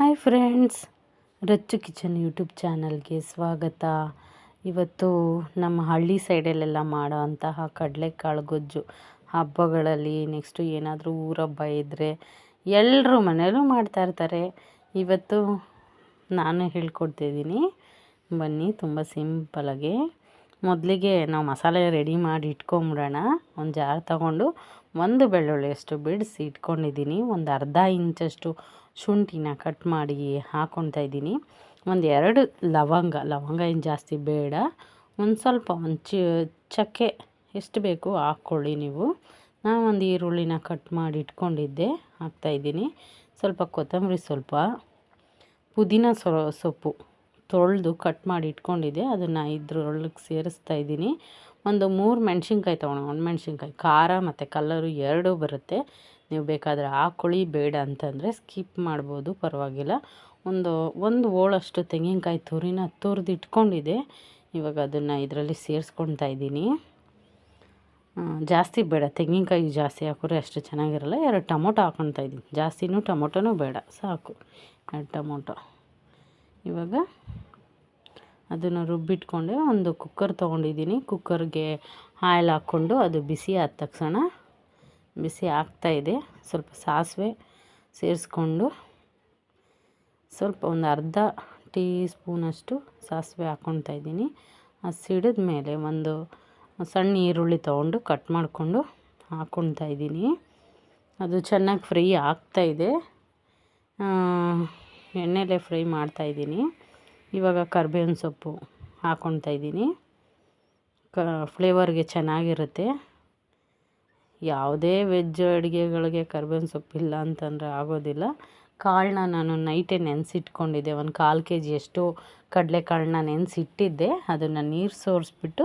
Hi friends, Rachu kitchen YouTube ಚಾನಲ್ಗೆ ಸ್ವಾಗತ. ಇವತ್ತು ನಮ್ಮ ಹಳ್ಳಿ ಸೈಡಲ್ಲೆಲ್ಲ ಮಾಡೋ ಅಂತಹ ಕಡಲೆಕಾಳು ಗೊಜ್ಜು ಹಬ್ಬಗಳಲ್ಲಿ ನೆಕ್ಸ್ಟು ಏನಾದರೂ ಊರಬ್ಬ ಇದ್ದರೆ ಎಲ್ಲರೂ ಮನೇಲೂ ಮಾಡ್ತಾ ಇರ್ತಾರೆ. ಇವತ್ತು ನಾನು ಹೇಳ್ಕೊಡ್ತಿದ್ದೀನಿ ಬನ್ನಿ, ತುಂಬ ಸಿಂಪಲಾಗಿ ಮೊದಲಿಗೆ ನಾವು ಮಸಾಲೆ ರೆಡಿ ಮಾಡಿ ಇಟ್ಕೊಂಬಿಡೋಣ. ಒಂದು ಜಾರ್ ತಗೊಂಡು ಒಂದು ಬೆಳ್ಳುಳ್ಳಿಯಷ್ಟು ಬಿಡಿಸಿ ಇಟ್ಕೊಂಡಿದ್ದೀನಿ. ಒಂದು ಅರ್ಧ ಇಂಚಷ್ಟು ಶುಂಠಿನ ಕಟ್ ಮಾಡಿ ಹಾಕ್ಕೊತಾ ಇದ್ದೀನಿ. ಒಂದು ಎರಡು ಲವಂಗ ಲವಂಗ ಏನು ಜಾಸ್ತಿ ಬೇಡ. ಒಂದು ಸ್ವಲ್ಪ ಒಂದು ಚಕ್ಕೆ ಎಷ್ಟು ಬೇಕು ಹಾಕ್ಕೊಳ್ಳಿ ನೀವು. ನಾನು ಒಂದು ಈರುಳ್ಳಿನ ಕಟ್ ಮಾಡಿ ಇಟ್ಕೊಂಡಿದ್ದೆ ಹಾಕ್ತಾಯಿದ್ದೀನಿ ಸ್ವಲ್ಪ ಕೊತ್ತಂಬರಿ ಸ್ವಲ್ಪ, ಪುದೀನ ಸೊಪ್ಪು. ತೊಳೆದು ಕಟ್ ಮಾಡಿ ಇಟ್ಕೊಂಡಿದ್ದೆ. ಅದನ್ನು ಇದ್ರೊಳಗೆ ಸೇರಿಸ್ತಾ ಇದ್ದೀನಿ. ಒಂದು ಮೂರು ಮೆಣಸಿನ್ಕಾಯಿ ತೊಗೊಳೋಣ ಒಂದು ಮೆಣಸಿನ್ಕಾಯಿ. ಖಾರ ಮತ್ತು ಕಲ್ಲರು ಎರಡೂ ಬರುತ್ತೆ. ನೀವು ಬೇಕಾದರೆ ಹಾಕೊಳ್ಳಿ ಬೇಡ ಅಂತಂದರೆ ಸ್ಕಿಪ್ ಮಾಡ್ಬೋದು, ಪರವಾಗಿಲ್ಲ. ಒಂದು ಒಂದು ಓಳಷ್ಟು ತೆಂಗಿನಕಾಯಿ ತುರಿನ ತುರಿದು ಇಟ್ಕೊಂಡಿದ್ದೆ. ಇವಾಗ ಅದನ್ನು ಇದರಲ್ಲಿ ಸೇರಿಸ್ಕೊಳ್ತಾ ಇದ್ದೀನಿ. ಜಾಸ್ತಿ ಬೇಡ. ತೆಂಗಿನಕಾಯಿ ಜಾಸ್ತಿ ಹಾಕಿದ್ರೆ ಅಷ್ಟು ಚೆನ್ನಾಗಿರಲ್ಲ. ಎರಡು ಟೊಮೊಟೊ ಹಾಕ್ಕೊಳ್ತಾ ಇದ್ದೀನಿ. ಜಾಸ್ತಿನೂ ಟೊಮೊಟೊನೂ ಬೇಡ. ಸಾಕು. ಎರಡು ಟೊಮೊಟೊ. ಇವಾಗ ಅದನ್ನು ರುಬ್ಬಿಟ್ಕೊಂಡೆ ಒಂದು ಕುಕ್ಕರ್ ತೊಗೊಂಡಿದ್ದೀನಿ. ಕುಕ್ಕರ್ಗೆ ಆಯಿಲ್ ಹಾಕ್ಕೊಂಡು ಅದು ಬಿಸಿ ಆದ ತಕ್ಷಣ ಬಿಸಿ ಆಗ್ತಾಯಿದೆ ಸ್ವಲ್ಪ ಸಾಸಿವೆ ಸೇರಿಸ್ಕೊಂಡು ಸ್ವಲ್ಪ ಒಂದು ಅರ್ಧ ಟೀ ಸ್ಪೂನಷ್ಟು ಸಾಸಿವೆ ಹಾಕ್ಕೊಳ್ತಾ ಇದ್ದೀನಿ. ಅದು ಸಿಡಿದ ಮೇಲೆ ಒಂದು ಸಣ್ಣ ಈರುಳ್ಳಿ ತೊಗೊಂಡು ಕಟ್ ಮಾಡಿಕೊಂಡು ಹಾಕ್ಕೊಳ್ತಾ ಇದ್ದೀನಿ. ಅದು ಚೆನ್ನಾಗಿ ಫ್ರೈ ಆಗ್ತಾಯಿದೆ ಎಣ್ಣೆಲೆ ಫ್ರೈ ಮಾಡ್ತಾಯಿದ್ದೀನಿ ಇವಾಗ ಕರ್ಬೇವಿನ ಸೊಪ್ಪು ಹಾಕ್ಕೊಳ್ತಾ ಇದ್ದೀನಿ. ಕ, ಫ್ಲೇವರ್ಗೆ ಚೆನ್ನಾಗಿರುತ್ತೆ. ಯಾವುದೇ ವೆಜ್ ಅಡುಗೆಗಳಿಗೆ ಕರ್ಬೇವಿನ ಸೊಪ್ಪಿಲ್ಲ ಅಂತಂದರೆ ಆಗೋದಿಲ್ಲ. ಕಾಳನ್ನ ನಾನು ನೈಟೇ ನೆನೆಸಿಟ್ಕೊಂಡಿದ್ದೆ. ಒಂದು ಕಾಲು ಕೆ ಜಿಯಷ್ಟು ಕಡಲೆಕಾಳನ್ನ ನೆನೆಸಿಟ್ಟಿದ್ದೆ. ಅದನ್ನು ನೀರು ಸೋರಿಸ್ಬಿಟ್ಟು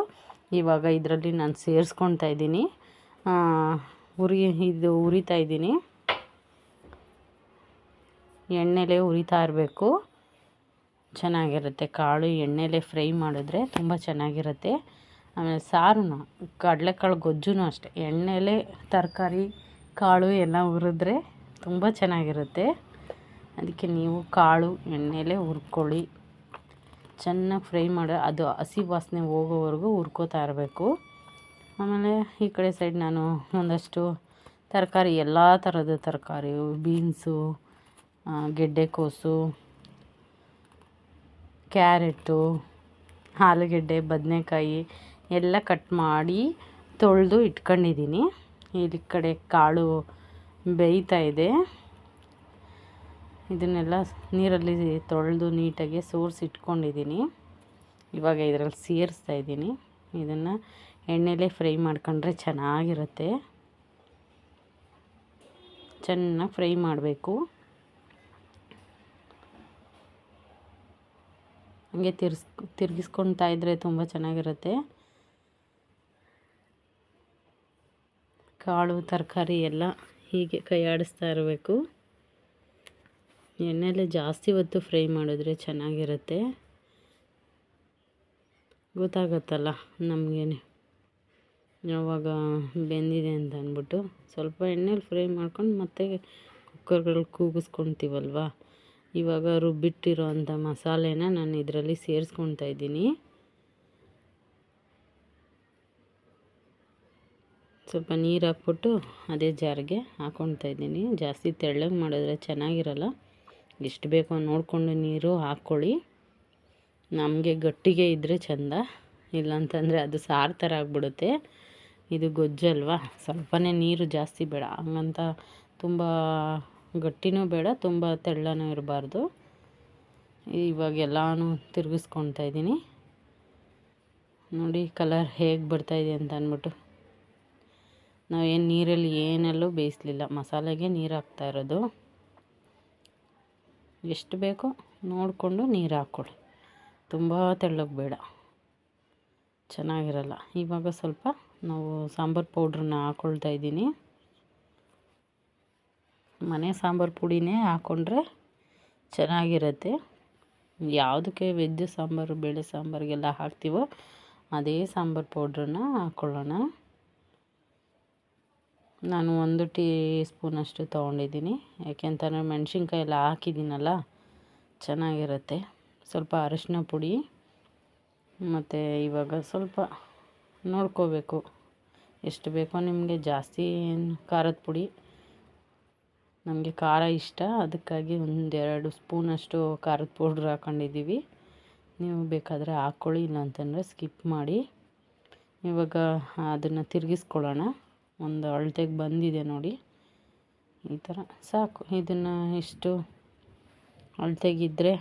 ಇವಾಗ ಇದರಲ್ಲಿ ನಾನು ಸೇರಿಸ್ಕೊಳ್ತಾ ಇದ್ದೀನಿ. ಉರಿ, ಇದು ಉರಿತಾ ಇದ್ದೀನಿ. ಎಣ್ಣೆಲೇ ಉರಿತಾ ಇರಬೇಕು. ಚೆನ್ನಾಗಿರುತ್ತೆ. ಕಾಳು ಎಣ್ಣೆಲೇ ಫ್ರೈ ಮಾಡಿದ್ರೆ ತುಂಬ ಚೆನ್ನಾಗಿರುತ್ತೆ. ಆಮೇಲೆ ಸಾರುನು, ಕಡಲೆಕಾಳು ಗೊಜ್ಜುನು ಅಷ್ಟೇ. ಎಣ್ಣೆಲೇ ತರಕಾರಿ, ಕಾಳು ಎಲ್ಲ ಹುರಿದ್ರೆ ತುಂಬ ಚೆನ್ನಾಗಿರುತ್ತೆ. ಅದಕ್ಕೆ ನೀವು ಕಾಳು ಎಣ್ಣೆಲೇ ಹುರ್ಕೊಳ್ಳಿ. ಚೆನ್ನಾಗಿ ಫ್ರೈ ಮಾಡಿ ಅದು ಹಸಿ ವಾಸನೆ ಹೋಗೋವರೆಗೂ ಹುರ್ಕೋತಾ ಇರಬೇಕು. ಆಮೇಲೆ ಈ ಕಡೆ ಸೈಡ್ ನಾನು ಒಂದಷ್ಟು ತರಕಾರಿ, ಎಲ್ಲ ಥರದ ತರಕಾರಿ, ಬೀನ್ಸು ಗೆಡ್ಡೆಕೋಸು ಕ್ಯಾರೆಟು ಆಲೂಗೆಡ್ಡೆ ಬದನೆಕಾಯಿ ಎಲ್ಲ ಕಟ್ ಮಾಡಿ ತೊಳೆದು ಇಟ್ಕೊಂಡಿದ್ದೀನಿ. ಇಲ್ಲಿ ಕಡೆ ಕಾಳು ಬೇಯ್ತಾ ಇದೆ. ಇದನ್ನೆಲ್ಲ ನೀರಲ್ಲಿ ತೊಳೆದು ನೀಟಾಗಿ ಸೋರಿಸಿ ಇಟ್ಕೊಂಡಿದ್ದೀನಿ. ಇವಾಗ ಇದರಲ್ಲಿ ಸೇರಿಸ್ತಾ ಇದ್ದೀನಿ. ಇದನ್ನು ಎಣ್ಣೆಲೇ ಫ್ರೈ ಮಾಡ್ಕೊಂಡ್ರೆ ಚೆನ್ನಾಗಿರುತ್ತೆ. ಚೆನ್ನಾಗಿ ಫ್ರೈ ಮಾಡಬೇಕು. ಹಂಗೆ ತಿರ್ಸ್, ತಿರ್ಗಿಸ್ಕೊಳ್ತಾ ಇದ್ದರೆ ತುಂಬ ಚೆನ್ನಾಗಿರುತ್ತೆ. ಕಾಳು, ತರಕಾರಿ ಎಲ್ಲ ಹೀಗೆ ಕೈ ಆಡಿಸ್ತಾ ಇರಬೇಕು. ಎಣ್ಣೆಲೆ ಜಾಸ್ತಿ ಹೊತ್ತು ಫ್ರೈ ಮಾಡಿದ್ರೆ ಚೆನ್ನಾಗಿರುತ್ತೆ. ಗೊತ್ತಾಗತ್ತಲ್ಲ ನಮಗೇನೆ. ಯಾವಾಗ ಬೆಂದಿದೆ ಅಂತ ಅಂದ್ಬಿಟ್ಟು ಸ್ವಲ್ಪ ಎಣ್ಣೆಲಿ ಫ್ರೈ ಮಾಡ್ಕೊಂಡು ಮತ್ತೆ ಕುಕ್ಕರ್ಗಳಲ್ಲಿ ಕೂಗಿಸ್ಕೊತೀವಲ್ವ? ಇವಾಗ ರುಬ್ಬಿಟ್ಟಿರೋ ಅಂಥ ಮಸಾಲೆನ ನಾನು ಇದರಲ್ಲಿ ಸೇರಿಸ್ಕೊಳ್ತಾ ಇದ್ದೀನಿ. ಸ್ವಲ್ಪ ನೀರು ಹಾಕ್ಬಿಟ್ಟು ಅದೇ ಜಾರಿಗೆ ಹಾಕ್ಕೊಳ್ತಾ ಇದ್ದೀನಿ. ಜಾಸ್ತಿ ತೆಳ್ಳಗೆ ಮಾಡಿದ್ರೆ ಚೆನ್ನಾಗಿರಲ್ಲ. ಎಷ್ಟು ಬೇಕೋ ನೋಡಿಕೊಂಡು ನೀರು ಹಾಕ್ಕೊಳ್ಳಿ. ನಮಗೆ ಗಟ್ಟಿಗೆ ಇದ್ದರೆ ಚೆಂದ. ಇಲ್ಲಾಂತಂದರೆ ಅದು ಸಾರು ಥರ ಆಗಿಬಿಡುತ್ತೆ. ಇದು ಗೊಜ್ಜಲ್ವಾ? ಸ್ವಲ್ಪನೇ ನೀರು ಜಾಸ್ತಿ ಬೇಡ. ಹಂಗಂತ ತುಂಬ ಗಟ್ಟಿನೂ ಬೇಡ, ತುಂಬ ತೆಳ್ಳನೂ ಇರಬಾರ್ದು. ಇವಾಗೆಲ್ಲನೂ ತಿರುಗಿಸ್ಕೊತಾ ಇದ್ದೀನಿ. ನೋಡಿ, ಕಲರ್ ಹೇಗೆ ಬರ್ತಾಯಿದೆ ಅಂತ ಅಂದ್ಬಿಟ್ಟು. ನಾವು ಏನು ನೀರಲ್ಲಿ ಏನಲ್ಲೂ ಬೇಯಿಸಲಿಲ್ಲ. ಮಸಾಲೆಗೆ ನೀರು ಹಾಕ್ತಾ ಇರೋದು. ಎಷ್ಟು ಬೇಕೋ ನೋಡಿಕೊಂಡು ನೀರು ಹಾಕ್ಕೊಳ್ಳಿ ತುಂಬ ತೆಳ್ಳಗೆ ಬೇಡ. ಚೆನ್ನಾಗಿರಲ್ಲ. ಇವಾಗ ಸ್ವಲ್ಪ ನಾವು ಸಾಂಬಾರು ಪೌಡ್ರನ್ನ ಹಾಕ್ಕೊಳ್ತಾ ಇದ್ದೀನಿ. ಮನೆ ಸಾಂಬಾರು ಪುಡಿನೇ ಹಾಕ್ಕೊಂಡ್ರೆ ಚೆನ್ನಾಗಿರುತ್ತೆ. ಯಾವುದಕ್ಕೆ ವೆಜ್ ಸಾಂಬಾರು, ಬೇಳೆ ಸಾಂಬಾರಿಗೆಲ್ಲ ಹಾಕ್ತೀವೋ ಅದೇ ಸಾಂಬಾರು ಪೌಡ್ರನ್ನ ಹಾಕ್ಕೊಳ್ಳೋಣ ನಾನು ಒಂದು ಟೀ ಸ್ಪೂನಷ್ಟು ತೊಗೊಂಡಿದ್ದೀನಿ. ಯಾಕೆಂತಂದರೆ ಮೆಣಸಿನ್ಕಾಯಿ ಎಲ್ಲ ಹಾಕಿದ್ದೀನಲ್ಲ, ಚೆನ್ನಾಗಿರುತ್ತೆ. ಸ್ವಲ್ಪ ಅರಶಿನ ಪುಡಿ ಮತ್ತು ಇವಾಗ ಸ್ವಲ್ಪ ನೋಡ್ಕೋಬೇಕು. ಎಷ್ಟು ಬೇಕೋ ನಿಮಗೆ ಜಾಸ್ತಿ ಖಾರದ ಪುಡಿ ನಮಗೆ ಖಾರ ಇಷ್ಟ. ಅದಕ್ಕಾಗಿ ಒಂದೆರಡು ಸ್ಪೂನಷ್ಟು ಖಾರದ ಪೌಡ್ರ್ ಹಾಕೊಂಡಿದ್ದೀವಿ. ನೀವು ಬೇಕಾದರೆ ಹಾಕ್ಕೊಳ್ಳಿ ಇಲ್ಲ ಅಂತಂದರೆ ಸ್ಕಿಪ್ ಮಾಡಿ. ಇವಾಗ ಅದನ್ನು ತಿರುಗಿಸ್ಕೊಳ್ಳೋಣ. ಒಂದು ಅಳತೆಗೆ ಬಂದಿದೆ ನೋಡಿ. ಈ ಥರ. ಸಾಕು. ಇದನ್ನು ಇಷ್ಟು ಅಳತೆಗಿದ್ದರೆ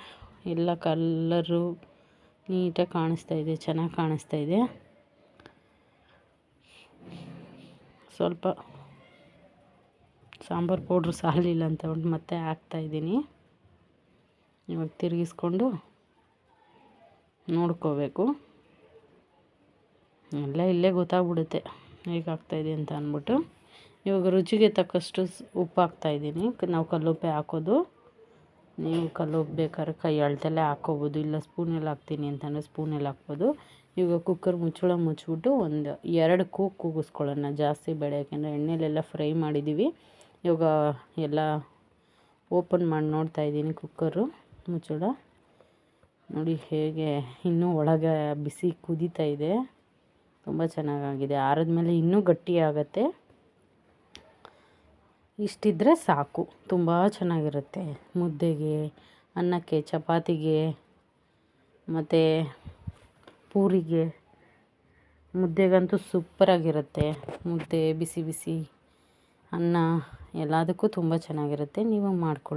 ಎಲ್ಲ ಕಲ್ಲರು ನೀಟಾಗಿ ಕಾಣಿಸ್ತಾ ಇದೆ, ಚೆನ್ನಾಗಿ ಕಾಣಿಸ್ತಾ ಇದೆ. ಸ್ವಲ್ಪ ಸಾಂಬಾರು ಪೌಡ್ರ್ ಸಾಲಿಲ್ಲ ಅಂತ ಹೇಳ್ಬಿಟ್ಟು ಮತ್ತೆ ಹಾಕ್ತಾಯಿದ್ದೀನಿ ಇವಾಗ ತಿರುಗಿಸ್ಕೊಂಡು ನೋಡ್ಕೋಬೇಕು. ಎಲ್ಲ ಇಲ್ಲೇ ಗೊತ್ತಾಗ್ಬಿಡುತ್ತೆ ಹೇಗೆ ಆಗ್ತಾಯಿದೆ ಅಂತ ಅಂದ್ಬಿಟ್ಟು. ಇವಾಗ ರುಚಿಗೆ ತಕ್ಕಷ್ಟು ಉಪ್ಪು ಹಾಕ್ತಾಯಿದ್ದೀನಿ ನಾವು ಕಲ್ಲುಪ್ಪೆ ಹಾಕೋದು. ನೀವು ಕಲ್ಲುಪ್ಪು ಬೇಕಾದ್ರೆ ಕೈ ಅಳತೆಲ್ಲೇ ಹಾಕ್ಕೋಬೋದು ಇಲ್ಲ ಸ್ಪೂನಲ್ಲಿ ಹಾಕ್ತೀನಿ ಅಂತಂದರೆ ಸ್ಪೂನಲ್ಲಿ ಹಾಕ್ಬೋದು. ಇವಾಗ ಕುಕ್ಕರ್ ಮುಚ್ಚಳ ಮುಚ್ಚಿಬಿಟ್ಟು ಒಂದು ಎರಡು ಕೂಗು ಕೂಗಿಸ್ಕೊಳ್ಳೋಣ ಜಾಸ್ತಿ ಬೇಡ ಯಾಕೆಂದರೆ ಎಣ್ಣೆಲೆಲ್ಲ ಫ್ರೈ ಮಾಡಿದ್ದೀವಿ. ಇವಾಗ ಎಲ್ಲ ಓಪನ್ ಮಾಡಿ ನೋಡ್ತಾ ಇದ್ದೀನಿ ಕುಕ್ಕರು, ಮುಚ್ಚಳ. ನೋಡಿ ಹೇಗೆ ಇನ್ನೂ ಒಳಗೆ ಬಿಸಿ ಕುದೀತಾ ಇದೆ. ತುಂಬ ಚೆನ್ನಾಗಾಗಿದೆ. ಆರಿದ್ಮೇಲೆ ಇನ್ನೂ ಗಟ್ಟಿ ಆಗುತ್ತೆ. ಇಷ್ಟಿದ್ರೆ ಸಾಕು. ತುಂಬ ಚೆನ್ನಾಗಿರುತ್ತೆ. ಮುದ್ದೆಗೆ, ಅನ್ನಕ್ಕೆ, ಚಪಾತಿಗೆ, ಮತ್ತು ಪೂರಿಗೆ. ಮುದ್ದೆಗಂತೂ ಸೂಪರಾಗಿರುತ್ತೆ ಮುದ್ದೆ, ಬಿಸಿ ಬಿಸಿ, ಅನ್ನ. ಎಲ್ಲದಕ್ಕೂ ತುಂಬ ಚೆನ್ನಾಗಿರುತ್ತೆ ನೀವು ಮಾಡ್ಕೊಳ್ಳಿ.